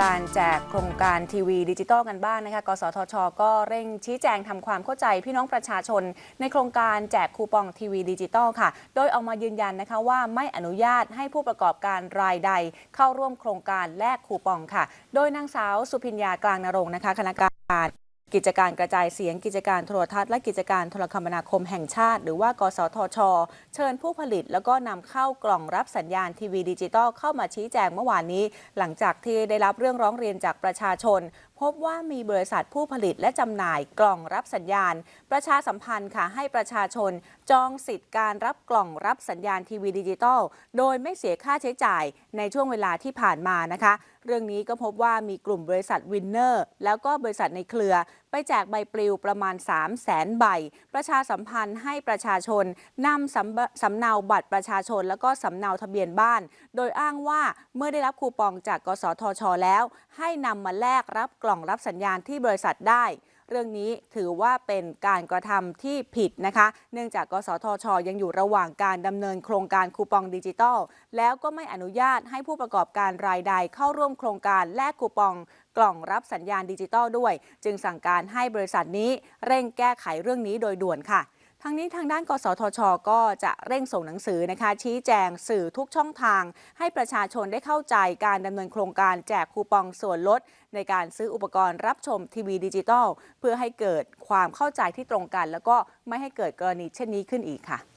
การแจกโครงการทีวีดิจิตอลกันบ้างนะคะ กสทช ก็เร่งชี้แจงทำความเข้าใจพี่น้องประชาชน ในโครงการแจกคูปองทีวีดิจิตอลค่ะ โดยออกมายืนยันนะคะว่าไม่อนุญาตให้ผู้ประกอบการรายใด เข้าร่วมโครงการแลกคูปองค่ะ โดยนางสาวสุพิญญากลางนรงค์นะคะคณะกรรมการ กิจการกระจายเสียงกิจการโทรทัศน์และกิจการโทรคมนาคมแห่งชาติ หรือว่ากสทช เชิญผู้ผลิต แล้วก็นำเข้ากล่องรับสัญญาณทีวีดิจิตอลเข้ามาชี้แจงเมื่อวานนี้ หลังจากที่ได้รับเรื่องร้องเรียนจากประชาชน พบว่ามีบริษัทผู้ผลิตและจำหน่ายกล่องรับสัญญาณ ประชาสัมพันธ์ค่ะให้ประชาชน จองสิทธิ์การรับกล่องรับสัญญาณทีวีดิจิตอลโดยไม่เสียค่าใช้จ่ายในช่วงเวลาที่ผ่านมานะคะ เรื่องนี้ก็พบว่ามีกลุ่มบริษัทวินเนอร์แล้วก็บริษัทในเครือ ไปแจกใบปลิวประมาณ 3 0 0แสนใบ ประชาสัมพันธ์ให้ประชาชนนำสำสำเนาบัตรประชาชน แล้วก็สำเนาทะเบียนบ้าน โดยอ้างว่าเมื่อได้รับคูปองจากกสทช แล้ว ให้นำมาแลกรับกล่องล่องรับสัญญาณที่บริษัทได้ เรื่องนี้ถือว่าเป็นการกระทำที่ผิดนะคะ เนื่องจากกสทช ยังอยู่ระหว่างการดำเนินโครงการคูปองดิจิตอลแล้วก็ไม่อนุญาตให้ผู้ประกอบการรายใดเข้าร่วมโครงการแลกคูปองกล่องรับสัญญาณดิจิตอลด้วย จึงสั่งการให้บริษัทนี้เร่งแก้ไขเรื่องนี้โดยด่วนค่ะ ทางนี้ทางด้าน กสทช ก็จะเร่งส่งหนังสือนะคะ ชี้แจงสื่อทุกช่องทาง ให้ประชาชนได้เข้าใจการดำเนินโครงการแจกคูปองส่วนลด ในการซื้ออุปกรณ์รับชมทีวีดิจิตอลเพื่อให้เกิดความเข้าใจที่ตรงกัน แล้วก็ไม่ให้เกิดกรณีเช่นนี้ขึ้นอีกค่ะ